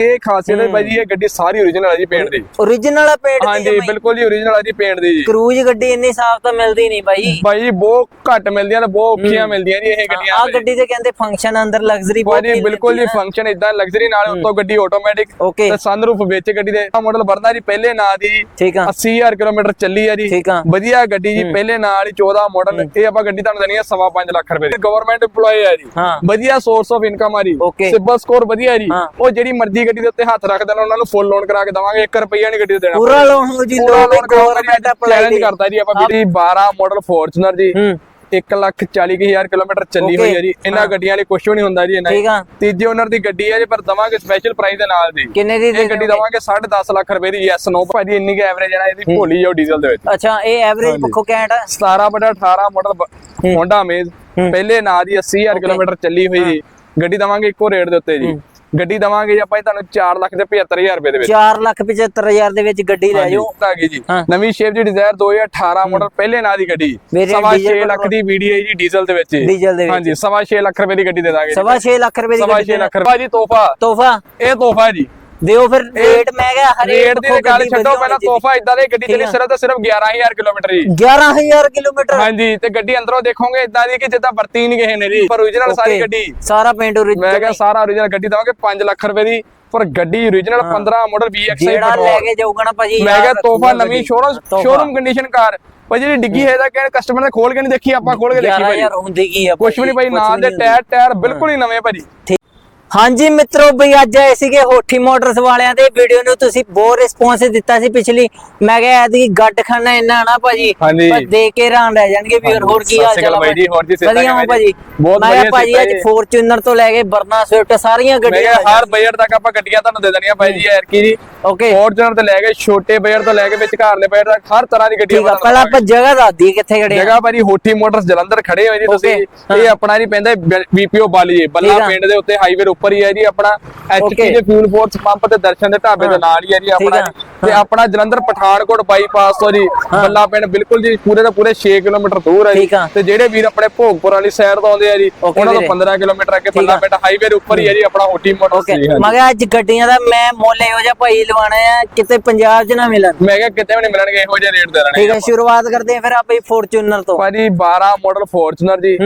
ਇਹ ਖਾਸੀਅਤ ਹੈ ਬਾਈ ਜੀ ਇਹ ਗੱਡੀ ਸਾਰੀ ਓਰੀਜਨਲ ਹੈ ਜੀ ਪੇਂਟ ਦੀ। ਓਰੀਜਨਲ ਪੇਟ ਦੀ ਹਾਂਜੀ ਬਿਲਕੁਲ ਜੀ ਓਰੀਜਨਲ ਹੈ ਜੀ ਪੇਂਟ ਦੀ ਜੀ। ਕਰੂਜ਼ ਗੱਡੀ ਇੰਨੀ ਸਾਫ਼ ਤਾਂ ਮਿਲਦੀ ਨਹੀਂ ਬਾਈ ਬਾਈ ਬਹੁਤ ਘੱਟ ਮਿਲਦੀਆਂ ਤੇ ਬਹੁਤ ਔਖੀਆਂ ਮਿਲਦੀਆਂ ਜੀ ਇਹ ਗੱਡੀਆਂ ਆ ਗੱਡੀ ਦੇ ਕਹਿੰਦੇ ਫੰਕਸ਼ਨ ਅੰਦਰ ਲਗਜ਼ਰੀ ਬਾਈ ਜੀ ਬਿਲਕੁਲ ਜੀ ਫੰਕਸ਼ਨ ਇਦਾਂ ਲਗਜ਼ਰੀ ਨਾਲ ਉੱਤੋਂ ਗੱਡੀ ਆਟੋਮੈਟਿਕ ਤੇ ਸਨਰੂਫ ਵਿੱਚ ਗੱਡੀ ਦੇ ਮਾਡਲ ਵਰਨਾ ਜੀ ਪਹਿਲੇ ਨਾਂ ਦੀ ਜੀ। ਠੀਕ ਆ। 80000 ਕਿਲੋਮੀਟਰ ਚੱਲੀ ਆ ਜੀ। ਆ। ਵਧੀਆ ਗੱਡੀ ਜੀ ਪਹਿਲੇ ਨਾਲ ਹੀ 14 ਮਾਡਲ ਇਹ ਆਪਾਂ ਗੱਡੀ ਤੁਹਾਨੂੰ ਦੇਣੀ ਆ ਸਵਾ ਪੰਜ ਲੱਖ ਰੁਪਏ ਦੀ। ਗਵਰਨਮੈਂਟ EMPLOYE ਆ ਜੀ। ਹਾਂ। ਵਧੀਆ ਸੋਰਸ ਆਫ ਇਨਕਮ ਆ ਜੀ. ਸਿਬਲ ਸਕੋਰ ਵਧੀਆ ਜੀ। ਹਾਂ। ਉਹ ਜਿਹੜੀ ਮਰਜ਼ੀ ਗੱਡੀ ਦੇ ਉੱਤੇ ਹੱਥ ਰੱਖ ਦੇਣਾ ਉਹਨਾਂ ਨੂੰ ਫੁੱਲ ਲੋਨ ਕਰਾ ਕੇ ਦਵਾਂਗੇ 1 ਰੁਪਈਆ ਨਹੀਂ ਗੱਡੀ ਤੇ ਦੇਣਾ। ਪੂਰਾ ਲੋਨ ਹੋ ਜੀ ਲੋਨ ਗਵਰਨਮੈਂਟ ਅਪਲਾਈ ਚੈਲੰਜ ਕਰਦਾ ਜੀ ਆਪਾਂ ਵੀ 12 ਮਾਡਲ ਫੋਰਚੂਨਰ ਜੀ ਹੂੰ। 1 ਲੱਖ 40 ਹਜ਼ਾਰ ਕਿਲੋਮੀਟਰ ਚੱਲੀ ਹੋਈ ਹੈ ਜੀ ਇਹਨਾਂ ਗੱਡੀਆਂ ਲਈ ਕੁਝ ਵੀ ਨਹੀਂ ਹੁੰਦਾ ਜੀ ਇਹਨਾਂ ਠੀਕ ਆ। ਤੀਜੇ ਓਨਰ ਦੀ ਗੱਡੀ ਹੈ ਜੀ ਪਰ ਦਵਾਂਗੇ ਸਪੈਸ਼ਲ ਪ੍ਰਾਈਸ ਦੇ ਨਾਲ ਦੀ। ਕਿੰਨੇ ਦੀ ਇਹ ਗੱਡੀ ਦਵਾਂਗੇ 10.5 ਲੱਖ ਰੁਪਏ ਦੀ ਯੈਸ ਨੋ ਭਾਜੀ ਇੰਨੀ ਕੁ ਐਵਰੇਜ ਹੈ ਨਾ ਇਹਦੀ ਭੋਲੀ ਜਾਓ ਡੀਜ਼ਲ ਦੇ ਵਿੱਚ। ਅੱਛਾ ਇਹ ਐਵਰੇਜ ਪੱਖੋਂ ਆ? 17 ਬਟਾ 18 ਮਾਡਲ ਹੋਂਡਾ ਅਮੇਜ਼ ਪਹਿਲੇ ਨਾਂ ਦੀ 80000 ਕਿਲੋਮੀਟਰ ਚੱਲੀ ਹੋਈ ਜੀ। ਗੱਡੀ ਦਵਾਂਗੇ ਇੱਕੋ ਰੇਟ ਦੇ ਉੱਤੇ ਜੀ। ਗੱਡੀ ਦਵਾਂਗੇ ਜੀ ਆਪਾਂ ਜੀ ਤੁਹਾਨੂੰ 4 ਲੱਖ ਤੇ 75000 ਰੁਪਏ ਦੇ ਵਿੱਚ। 4 ਲੱਖ 75000 ਦੇ ਵਿੱਚ ਗੱਡੀ ਲੈ ਜਾਓ। ਆ ਗਈ ਜੀ। ਨਵੀਂ ਸ਼ੇਪ ਦੀ ਡਿਜ਼ਾਇਰ 2018 ਮਾਡਲ ਪਹਿਲੇ ਨਾਂ ਦੀ ਗੱਡੀ। ਸਵਾ ਡੀਜ਼ਲ 6 ਲੱਖ ਦੀ ਵੀਡੀਓ ਜੀ ਡੀਜ਼ਲ ਦੇ ਵਿੱਚ। ਜੀ। ਡੀਜ਼ਲ ਦੇ ਵਿੱਚ। ਹਾਂਜੀ ਸਵਾ 6 ਲੱਖ ਰੁਪਏ ਦੀ ਗੱਡੀ ਦੇ ਦਾਂਗੇ ਸਵਾ 6 ਲੱਖ ਰੁਪਏ ਦੀ ਸਵਾ ਗੱਡੀ 6 ਲੱਖ ਰੁਪਏ। ਜੀ ਤੋਹਫਾ। ਤੋਹਫਾ? ਇਹ ਤੋਹਫਾ ਜੀ। ਦਿਓ ਫਿਰ ਰੇਟ ਮੈਂ ਕਿਹਾ ਹਰੇਕ ਰੇਟ ਦੀ ਗੱਲ ਛੱਡੋ ਪਹਿਲਾਂ ਤੋਹਫਾ ਇਦਾਂ ਦੀ ਗੱਡੀ ਚੱਲੀ ਸਿਰਫ ਤੇ ਸਿਰਫ 11000 ਕਿਲੋਮੀਟਰ ਜੀ 11000 ਕਿਲੋਮੀਟਰ। ਹਾਂਜੀ ਤੇ ਗੱਡੀ ਅੰਦਰੋਂ ਦੇਖੋਗੇ ਇਦਾਂ ਦੀ ਕਿ ਜਿੱਦਾਂ ਵਰਤੀ ਨਹੀਂ ਕਿਸੇ ਨੇ ਜੀ। ਪਰ origignal ਸਾਰੀ ਗੱਡੀ। ਸਾਰਾ ਪੇਂਟ ਮੈਂ ਓਰੀਜਨਲ ਕਿਹਾ ਸਾਰਾ origignal ਗੱਡੀ ਦਵਾਂਗੇ 5 ਲੱਖ ਰੁਪਏ ਦੀ। ਪਰ ਗੱਡੀ origignal 15 ਮਾਡਲ VXI ਜਿਹੜਾ ਲੈ ਕੇ ਜਾਊਗਾ ਨਾ ਭਾਜੀ ਮੈਂ ਕਿਹਾ ਤੋਹਫਾ ਨਵੀਂ। ਸ਼ੋਰੂਮ। ਸ਼ੋਰੂਮ ਕੰਡੀਸ਼ਨ ਕਾਰ ਭਾਈ ਜਿਹੜੀ ਡਿੱਗੀ ਹੈ। ਇਹਦਾ ਕਹਿੰਦੇ ਕਸਟਮਰ ਨੇ ਖੋਲ ਕੇ ਨਹੀਂ ਦੇਖੀ ਆਪਾਂ ਖੋਲ ਕੇ ਦੇਖੀ ਭਾਈ 11000 ਹੁੰਦੀ ਕੀ ਆ ਕੁਛ ਵੀ ਨਹੀਂ ਭਾਈ ਨਾਲ ਦੇ ਟਾਇਰ ਟਾਇਰ ਬਿਲਕੁਲ ਹੀ ਨਵੇਂ ਭਾਜੀ। ਹਾਂਜੀ ਮਿੱਤਰੋ ਬਈ ਅੱਜ ਆਏ ਸੀਗੇ ਹੋਠੀ ਮੋਟਰਸ ਵਾਲਿਆਂ ਦੇ। ਵੀਡੀਓ ਨੂੰ ਤੁਸੀਂ ਬਹੁਤ ਰਿਸਪੌਂਸ ਦਿੱਤਾ ਸੀ ਪਿਛਲੀ। ਮੈਂ ਕਿਹਾ ਐਤਕੀ ਗੱਡ ਖਾਨਾ ਇੰਨਾ ਨਾ ਭਾਜੀ। ਪਰ ਦੇ ਕੇ ਰਾਂ ਰਹਿ ਜਾਣਗੇ ਵੀ ਹੋਰ- ਕੀ ਹਾਲ ਚਾਲ ਆ ਅਕਾਲ ਬਾਈ ਜੀ, ਹੋਰ ਜੀ, ਵਧੀਆ ਹੋ ਭਾਜੀ? ਬਹੁਤ ਵਧੀਆ ਭਾਜੀ ਅੱਜ। ਫੋਰਚੂਨਰ ਤੋਂ ਲੈ ਕੇ ਬਰਨਾ ਸਵਿਫਟ ਸਾਰੀਆਂ ਗੱਡੀਆਂ ਹਰ ਬਜਟ ਤੱਕ ਆਪਾਂ ਗੱਡੀਆਂ ਤੁਹਾਨੂੰ ਦੇ ਦੇਣੀਆਂ ਭਾਈ ਜੀ ਯਾਰ ਕੀ ਜੀ। ਓਕੇ। ਫੋਰਚੂਨਰ ਤੋਂ ਲੈ ਕੇ ਛੋਟੇ ਬਜਟ ਤੋਂ ਲੈ ਕੇ ਵਿਚਕਾਰਲੇ ਬਜਟ ਤੱਕ ਹਰ ਤਰ੍ਹਾਂ ਦੀ ਗੱਡੀ ਠੀਕ ਆ ਪਹਿਲਾਂ ਆਪਾਂ ਜਗ੍ਹਾ ਦੱਸ ਦਈਏ ਕਿੱਥੇ ਖੜੇ ਜਗ੍ਹਾ ਭਾਜੀ ਹੋਠੀ ਮੋਟਰਸ ਜਲੰਧਰ ਖੜੇ ਹੋਏ ਜੀ ਤੁਸੀਂ। ਇਹ ਆਪਣਾ ਜੀ ਪੈਂਦਾ ਬੀਪੀਓ ਬੱਲ ਜੀ ਬੱਲਾ। ਪਿੰਡ ਦੇ ਉੱਤੇ ਹਾਈਵੇ ਉੱਪਰ ਹੀ ਹੈ ਜੀ ਆਪਣਾ ਐਚਪੀ. ਦੇ ਫਿਊਲ ਫੋਰਸ ਪੰਪ ਤੇ ਦਰਸ਼ਨ ਦੇ ਢਾਬੇ ਦੇ ਨਾਲ ਹੀ ਹੈ ਜੀ ਆਪਣਾ। ਤੇ ਆਪਣਾ ਜਲੰਧਰ ਪਠਾਨਕੋਟ ਬਾਈਪਾਸ ਤੋਂ ਜੀ ਬੱਲਾ ਪਿੰਡ ਬਿਲਕੁਲ ਜੀ ਪੂਰੇ ਦਾ ਪੂਰੇ 6 ਕਿਲੋਮੀਟਰ ਦੂਰ ਹੈ ਜੀ। ਤੇ ਜਿਹੜੇ ਵੀਰ ਆਪਣੇ ਭੋਗਪੁਰ ਵਾਲੀ ਸਾਈਡ ਤੋਂ ਆਉਂਦੇ ਆ ਜੀ ਉਹਨਾਂ ਤੋਂ ਵੀਰੇ। 15 ਕਿਲੋਮੀਟਰ ਅੱਗੇ ਬੱਲਾ। ਪਿੰਡ ਹਾਈਵੇ ਦੇ ਉੱਪਰ ਹੀ ਹੈ ਜੀ ਆਪਣਾ ਹੋਠੀ ਮੋਟਰਸ ਓਕੇ ਜੀ। ਮੈਂ ਕਿਹਾ ਅੱਜ ਗੱਡੀਆਂ ਦਾ ਮੈਂ ਮੁੱਲ ਇਹੋ ਜਿਹਾ ਭਾਈ ਲਵਾਣਾ ਆ ਕਿਤੇ ਪੰਜਾਬ 'ਚ ਨਾ ਮਿਲਣ ਮੈਂ ਕਿਹਾ ਕਿਤੇ ਵੀ ਨਹੀਂ ਮਿਲਣਗੇ ਇਹੋ ਜਿਹੇ ਰੇਟ ਦੇ ਰਹਿਣੇ ਠੀਕ ਹੈ ਸ਼ੁਰੂਆਤ ਕਰਦੇ ਆ ਫਿਰ ਆਪਾਂ ਫੋਰਚੂਨਰ ਤੋਂ ਭਾਜੀ 12 ਮਾਡਲ ਫੋਰਚੂਨਰ ਜੀ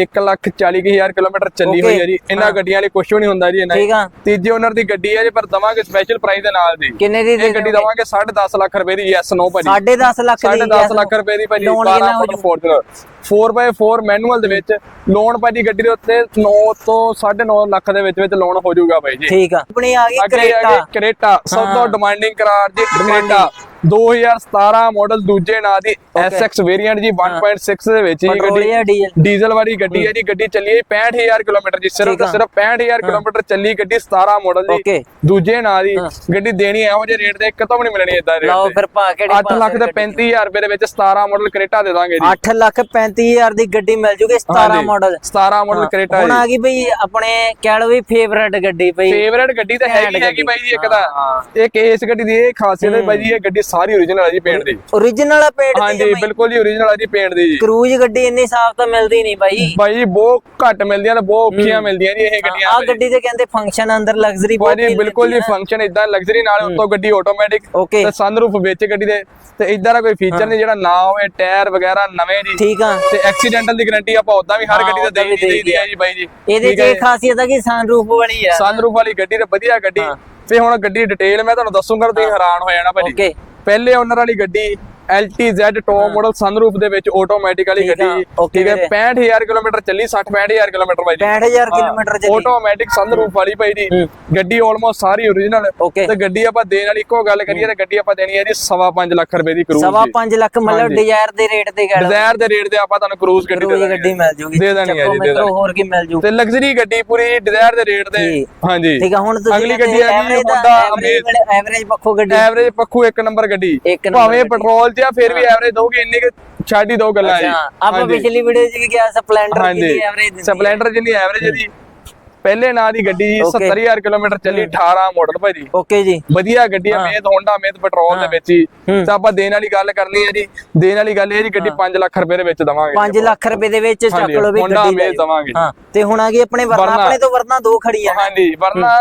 ਹੂੰ 1 ਲੱਖ 40 ਹਜ਼ਾਰ ਕਿਲੋਮੀਟਰ ਚੱਲੀ ਹੋਈ ਹੈ ਜੀ। ਇਹਨਾਂ ਗੱਡੀਆਂ ਲਈ ਕੁਝ ਵੀ ਨਹੀਂ ਹੁੰਦਾ ਜੀ ਇਹਨਾਂ ਠੀਕ ਆ। ਤੀਜੇ ਓਨਰ ਦੀ ਗੱਡੀ ਹੈ ਜੀ ਪਰ ਦਵਾਂਗੇ ਸਪੈਸ਼ਲ ਪ੍ਰਾਈਸ ਦੇ ਨਾਲ ਦੀ। ਕਿੰਨੇ ਦੀ ਇਹ ਗੱਡੀ ਦਵਾਂਗੇ 10.5 ਲੱਖ ਰੁਪਏ ਦੀ ਯੈਸ ਨੋ ਭਾਜੀ। 10.5 ਲੱਖ ਦੀ 10.5 ਲੱਖ ਰੁਪਏ ਦੀ ਭਾਜੀ ਲੋਨ 12 ਕਿੰਨਾ ਹੋ ਮਾਡਲ ਫੋਰਚੂਨਰ 4x4 ਮੈਨੂਅਲ ਦੇ ਵਿੱਚ ਲੋਨ ਭਾਜੀ ਗੱਡੀ ਦੇ ਉੱਤੇ 9 ਤੋਂ 9.5 ਲੱਖ ਦੇ ਵਿੱਚ ਵਿੱਚ ਲੋਨ ਹੋ ਜਾਊਗਾ ਭਾਈ ਜੀ। ਠੀਕ ਆ। ਆਪਣੀ ਆ ਗਈ ਕਰੇਟਾ। ਕਰੇਟਾ। ਸਭ ਤੋਂ ਡਿਮਾਂਡਿੰਗ ਕਰਾਰ ਜੀ ਕਰੇਟਾ। 2017 ਮਾਡਲ ਦੂਜੇ ਨਾਂ ਦੀ SX ਵੇਰੀਐਂਟ ਜੀ 1.6 ਦੇ ਵਿੱਚ ਜੀ ਗੱਡੀ ਜਾਂ ਡੀਜ਼ਲ ਵਾਲੀ ਗੱਡੀ ਹੈ ਜੀ ਗੱਡੀ ਚੱਲੀ ਹੈ 65000 ਕਿਲੋਮੀਟਰ ਜੀ ਸਿਰਫ ਤੇ। ਸਿਰਫ 65000 ਕਿਲੋਮੀਟਰ ਚੱਲੀ ਗੱਡੀ 17 ਮਾਡਲ ਦੀ ਓਕੇ ਦੂਜੇ ਨਾਂ ਦੀ ਗੱਡੀ ਦੇਣੀ ਇਹੋ ਜਿਹੇ ਰੇਟ ਤੇ ਕਿਤੋਂ ਵੀ ਨਹੀਂ ਮਿਲਣੀ ਇਦਾਂ ਲਓ ਰੇਟ ਫਿਰ ਪਾ ਕਿਹੜੀ 8 ਲੱਖ ਤੇ 35000 ਰੁਪਏ ਦੇ ਵਿੱਚ 17 ਮਾਡਲ ਕਰੇਟਾ ਦੇ ਦਾਂਗੇ ਜੀ। 8 ਲੱਖ 35000 ਦੀ ਗੱਡੀ ਮਿਲ ਜੂਗੀ 17 ਹਾਂਜੀ, ਮਾਡਲ 17 ਮਾਡਲ ਕਰੇਟਾ ਹੁਣ ਆ ਗਈ ਬਈ ਆਪਣੇ ਕਹਿ ਲਓ ਵੀ ਫੇਵਰਟ ਗੱਡੀ ਫੇਵਰੇਟ ਗੱਡੀ ਤਾਂ ਹੈਗੀ ਹੈਗੀ ਬਾਈ ਜੀ ਇੱਕ ਦਾ ਇੱਕ ਗੱਡੀ ਦੀ ਇਹ ਖਾਸੀਅਤ ਹੈ। ਬਾਈ ਜੀ ਇਹ ਗੱਡੀ ਸਾਰੀ ਓਰੀਜਨਲ ਹੈ ਜੀ ਪੇਂਟ ਦੀ। ਓਰੀਜਨਲ ਪੇਟ ਦੀ ਹਾਂਜੀ ਬਿਲਕੁਲ ਜੀ ਓਰੀਜਨਲ ਹੈ ਜੀ ਪੇਂਟ ਦੀ ਜੀ। ਕਰੂਜ਼ ਗੱਡੀ ਇੰਨੀ ਸਾਫ਼ ਤਾਂ ਮਿਲਦੀ ਨਹੀਂ ਬਾਈ। ਬਾਈ ਬਹੁਤ ਘੱਟ ਮਿਲਦੀਆਂ ਤੇ ਬਹੁਤ ਔਖੀਆਂ ਮਿਲਦੀਆਂ ਜੀ ਇਹ ਗੱਡੀਆਂ ਆ ਗੱਡੀ ਦੇ ਕਹਿੰਦੇ ਫੰਕਸ਼ਨ ਅੰਦਰ ਲਗਜ਼ਰੀ ਬਾਈ ਜੀ ਬਿਲਕੁਲ ਜੀ ਫੰਕਸ਼ਨ ਇਦਾਂ ਲਗਜ਼ਰੀ ਨਾਲ ਉੱਤੋਂ ਗੱਡੀ ਆਟੋਮੈਟਿਕ ਤੇ ਸਨਰੂਫ ਵਿੱਚ ਗੱਡੀ ਦੇ। ਤੇ ਇਦਾਂ ਦਾ ਕੋਈ ਫੀਚਰ ਨਹੀਂ ਜਿਹੜਾ ਨਾ ਹੋਵੇ ਟਾਇਰ ਵਗੈਰਾ ਨਵੇਂ ਜੀ। ਠੀਕ ਆ। ਤੇ ਐਕਸੀਡੈਂਟਲ ਦੀ ਗਾਰੰਟੀ ਆਪਾਂ ਉਦਾਂ ਵੀ ਹਰ ਹਾਂ, ਗੱਡੀ ਤੇ ਦੀ ਦੇਈ ਦੇਈ ਹੈ ਜੀ ਬਾਈ ਜੀ। ਇਹਦੇ 'ਚ ਖਾਸੀਅਤ ਆ ਕਿ ਸਨਰੂਫ ਵਾਲੀ ਆ। ਸਨਰੂਫ ਵਾਲੀ ਗੱਡੀ ਤੇ ਵਧੀਆ ਗੱਡੀ। ਤੇ ਹੁਣ ਗੱਡੀ ਡਿਟੇਲ ਮੈਂ ਤੁਹਾਨੂੰ ਦੱਸੂਗਾ ਤੁਸੀਂ ਹੈਰਾਨ ਹੋ ਜਾਣਾ ਭਾਜੀ। ਓਕੇ ਪਹਿਲੇ ਓਨਰ ਵਾਲੀ ਗੱਡੀ LTZ ਟੌਪ ਮਾਡਲ ਸਨਰੂਫ ਦੇ ਵਿੱਚ ਆਟੋਮੈਟਿਕ ਵਾਲੀ ਠੀਕ ਆ, ਗੱਡੀ ਠੀਕ ਹੈ ਵੀਰੇ। 65000 ਕਿਲੋਮੀਟਰ ਚੱਲੀ 60 65000 ਕਿਲੋਮੀਟਰ ਬਾਈ ਜੀ 65000 ਕਿਲੋਮੀਟਰ ਚੱਲੀ। ਆਟੋਮੈਟਿਕ ਸਨਰੂਫ ਵਾਲੀ ਭਾਈ ਜੀ ਗੱਡੀ ਆਲਮੋਸਟ ਸਾਰੀ ਓਰੀਜਨਲ ਓਕੇ ਤੇ ਗੱਡੀ ਆਪਾਂ ਦੇਣ ਵਾਲੀ ਇੱਕੋ ਗੱਲ ਕਰੀਏ ਤੇ ਗੱਡੀ ਆਪਾਂ ਦੇਣੀ ਹੈ ਜੀ 5.5 ਲੱਖ ਰੁਪਏ ਦੀ ਕਰੂਜ਼ ਸਵਾ ਦੀ। 5 ਲੱਖ ਮਤਲਬ ਡਿਜ਼ਾਇਰ ਦੇ ਰੇਟ ਤੇ ਲਓ। ਡਿਜ਼ਾਇਰ ਦੇ ਰੇਟ ਤੇ ਆਪਾਂ ਤੁਹਾਨੂੰ ਕਰੂਜ਼ ਗੱਡੀ ਦੇ ਗੱਡੀ ਮਿਲ ਜੂਗੀ। ਦੇ ਦੇਣੀ ਹੈ ਜੀ, ਦੇ ਮਿੱਤਰੋ ਹੋਰ ਕੀ ਮਿਲ ਜੂ। ਤੇ ਲਗਜ਼ਰੀ ਗੱਡੀ ਪੂਰੀ ਡਿਜ਼ਾਇਰ ਦੇ ਰੇਟ ਤੇ। ਹਾਂਜੀ। ਠੀਕ ਆ ਹੁਣ ਤੁਸੀਂ ਅਗਲੀ ਗੱਡੀ ਆ ਗਈ ਅਮੇਜ਼ ਐਵਰੇਜ ਪੱਖੋਂ ਗੱਡੀ। ਐਵਰੇਜ ਪੱਖੂ ਇੱਕ ਨੰਬਰ ਗੱਡੀ। ਭਾਵੇਂ ਪੈਟਰੋਲ ਆ ਫਿਰ ਵੀ ਐਵਰੇਜ ਦਊਗੀ ਇੰਨੀ ਕਿ ਛੱਡ ਹੀ ਦੋ ਗੱਲਾਂ ਜੀ। ਆਪਾਂ ਪਿਛਲੀ ਵੀਡੀਓ 'ਚ ਵੀ ਕਿਹਾ ਸਪਲੈਂਡਰ ਦੀ ਐਵਰੇਜ ਦਿੰਦੀ ਸਪਲੈਂਡਰ ਜਿੰਨੀ ਐਵਰੇਜ ਇਹਦੀ ਪਹਿਲੇ ਨਾਂ ਦੀ ਗੱਡੀ ਜੀ Okay. 70000 ਕਿਲੋਮੀਟਰ ਚੱਲੀ 18 ਮਾਡਲ ਭਾਜੀ ਓਕੇ ਜੀ। ਵਧੀਆ ਗੱਡੀ ਆ ਮੇਦ ਹੋਂਡਾ ਮੇਦ ਪੈਟਰੋਲ ਦੇ ਵਿੱਚ ਹੀ। ਤਾਂ ਆਪਾਂ ਦੇਣ ਵਾਲੀ ਗੱਲ ਕਰਨੀ ਹੈ ਜੀ। ਦੇਣ ਵਾਲੀ ਗੱਲ ਇਹ ਜੀ ਗੱਡੀ 5 ਲੱਖ ਰੁਪਏ ਦੇ ਵਿੱਚ ਦਵਾਂਗੇ। 5 ਲੱਖ ਰੁਪਏ ਦੇ ਵਿੱਚ ਚੱਕ ਲਓ ਵੀ ਗੱਡੀ Amaze ਜਾਓ। ਦਵਾਂਗੇ। ਹਾਂ। ਤੇ ਹੁਣ ਆ ਗਈ ਆਪਣੇ ਵਰਨਾ ਵਰਨਾ। ਆਪਣੇ ਤੋਂ ਵਰਨਾ ਦੋ ਖੜੀ ਆ। ਹਾਂਜੀ। ਵਰਨਾ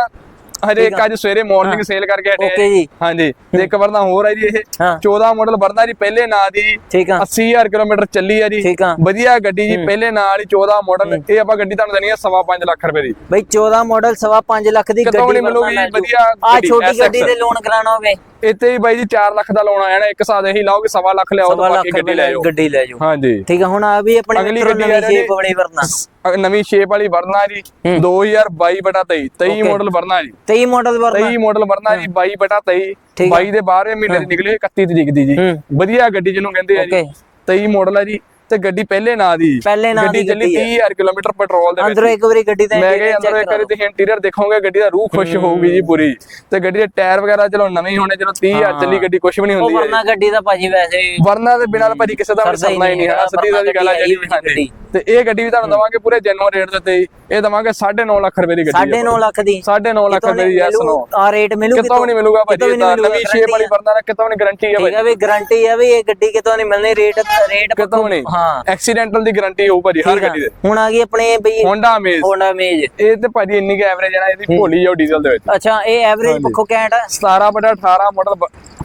ਹਜੇ ਇੱਕ ਅੱਜ ਸਵੇਰੇ ਮਾਰਨਿੰਗ ਸੇਲ ਕਰਕੇ ਹਟੇ ਓਕੇ ਜੀ। ਹਾਂਜੀ। ਤੇ ਇੱਕ ਵਰਨਾ ਹੋਰ ਹੈ ਜੀ ਇਹ ਹਾਂ। 14 ਮਾਡਲ ਵਰਨਾ ਜੀ ਪਹਿਲੇ ਨਾਂ ਦੀ ਠੀਕ ਆ। 80000 ਕਿਲੋਮੀਟਰ ਚੱਲੀ ਆ ਜੀ। ਵਧੀਆ ਗੱਡੀ ਜੀ ਪਹਿਲੇ ਨਾਲ ਹੀ 14 ਮਾਡਲ ਇਹ ਆਪਾਂ ਗੱਡੀ ਤੁਹਾਨੂੰ ਦੇਣੀ ਹੈ 5.5 ਲੱਖ ਰੁਪਏ ਦੀ। ਬਈ 14 ਮਾਡਲ ਸਵਾ 5 ਲੱਖ ਦੀ ਗੱਡੀ ਨੀ ਮਿਲੂਗੀ ਵਧੀਆ ਆ ਛੋਟੀ ਗੱਡੀ ਤੇ ਲੋਨ ਕਰਾਣਾ ਹੋਵੇ। ਇੱਥੇ ਹੀ ਬਾਈ ਜੀ 4 ਲੱਖ ਦਾ ਲੋਨ ਆਇਆ ਨਾ ਇੱਕ ਸਾਲ ਇਹੀ ਲਾਓ ਕਿ ਸਵਾ ਲੱਖ ਲਿਆਓ ਤਾਂ ਬਾਕੀ ਗੱਡੀ ਲੈ ਜਾਓ। ਗੱਡੀ ਲੈ ਜਾਓ। ਹਾਂਜੀ। ਠੀਕ ਆ ਹੁਣ ਆ ਵੀ ਆਪਣੇ ਅਗਲੀ ਗੱਡੀ ਆ ਸ਼ੇਪ ਵਾਲੀ ਵਰਨਾ। ਨਵੀਂ ਸ਼ੇਪ ਵਾਲੀ ਵਰਨਾ ਜੀ 2022 ਬਟਾ 23 23 ਮਾਡਲ ਵਰਨਾ ਜੀ। 23 ਮਾਡਲ ਵਰਨਾ। 23 ਮਾਡਲ ਵਰਨਾ ਜੀ 22 ਬਟਾ 23 ਠੀਕ ਆ। 22 ਦੇ 12ਵੇਂ ਮਹੀਨੇ ਦੀ ਨਿਕਲੀ 31 ਤਰੀਕ ਦੀ ਜੀ। ਵਧੀਆ ਗੱਡੀ ਜਿਹਨੂੰ ਕਹਿੰਦੇ ਆ ਜੀ। ਓਕੇ। 23 ਮਾਡਲ ਆ ਜੀ। ਤੇ ਗੱਡੀ ਪਹਿਲੇ ਨਾਂ ਦੀ। ਪਹਿਲੇ ਨਾਂ ਦੀ ਚੱਲੀ ਗੱਡੀ ਹੈ। 30000 ਕਿਲੋਮੀਟਰ ਪੈਟਰੋਲ ਦੇ ਵਿੱਚ। ਅੰਦਰੋਂ ਇੱਕ ਵਾਰੀ ਗੱਡੀ ਦਾ ਮੈਂ ਕਿਹਾ ਅੰਦਰੋਂ ਇੱਕ ਵਾਰੀ ਤੁਸੀਂ ਇੰਟੀਰੀਅਰ ਦੇਖੋਗੇ ਗੱਡੀ ਦਾ ਰੂਹ ਖੁਸ਼ ਹੋਊਗੀ ਜੀ ਪੂਰੀ। ਤੇ ਗੱਡੀ ਦੇ ਟਾਇਰ ਵਗੈਰਾ ਚਲੋ ਨਵੇਂ ਹੋਣੇ ਚਲੋ 30000 ਚੱਲੀ ਗੱਡੀ ਕੁਝ ਵੀ ਨਹੀਂ ਹੁੰਦੀ ਵਰਨਾ ਗੱਡੀ ਦਾ ਭਾਜੀ ਵੈਸੇ ਵਰਨਾ ਦੇ ਬਿਨਾਂ ਭਾਜੀ ਕਿਸੇ ਦਾ ਸਰਨਾ ਹੀ ਨਹੀਂ ਹੈ। ਸਿੱਧੀ ਵਰਨਾ ਦੀ ਗੱਲ ਆ ਜਿਹੜੀ ਹਾਂਜੀ। ਤੇ ਇਹ ਗੱਡੀ ਵੀ ਤੁਹਾਨੂੰ ਦਵਾਂਗੇ ਪੂਰੇ ਜੈਨੂਅਲ ਰੇਟ ਦੇ ਉੱਤੇ ਹੀ। ਇਹ ਦਵਾਂਗੇ 9.5 ਲੱਖ ਰੁਪਏ ਦੀ ਗੱਡੀ 9.5 ਲੱਖ ਦੀ। 9.5 ਲੱਖ ਰੁਪਏ ਦੀ ਯੈਸ ਨੋ ਆ ਰੇਟ ਮਿਲੂ ਕਿਤੋਂ ਵੀ ਨਹੀਂ ਮਿਲੂਗਾ ਭਾਜੀ ਇਹਦਾ ਨਵੀਂ ਸ਼ੇਪ ਵਾਲੀ ਵਰਨਾ ਦਾ ਕਿਤੋਂ ਨਹੀਂ ਗਾਰੰਟੀ ਹੈ ਠੀਕ ਭਾਜੀ। ਹੈ ਵੀ ਗਾਰੰਟੀ ਹੈ ਵੀ ਇਹ ਗੱਡੀ ਕਿਤੋਂ ਨਹੀਂ ਮਿਲਣੀ ਰੇਟ ਰੇਟ ਕਿਤੋਂ ਨਹੀਂ। ਹਾਂ। ਐਕਸੀਡੈਂਟਲ ਦੀ ਗਾਰੰਟੀ ਹੋਊ ਭਾਜੀ ਹਰ ਠੀਕ। ਗੱਡੀ ਦੇ। ਹੁਣ ਆ ਗਈ ਆਪਣੇ ਬਈ ਹੋਂਡਾ ਅਮੇਜ਼ ਹੋਂਡਾ ਮੇਜ ਇਹ ਤੇ ਭਾਜੀ ਇੰਨੀ ਕੁ ਐਵਰੇਜ ਹੈ ਨਾ ਇਹਦੀ ਭੋਲੀ ਜਾਓ ਡੀਜ਼ਲ ਦੇ ਵਿੱਚ। ਅੱਛਾ ਇਹ ਐਵਰੇਜ ਪੱਖੋਂ ਕੈਂਟ ਆ? 17 ਬਟਾ 18 ਮਾਡਲ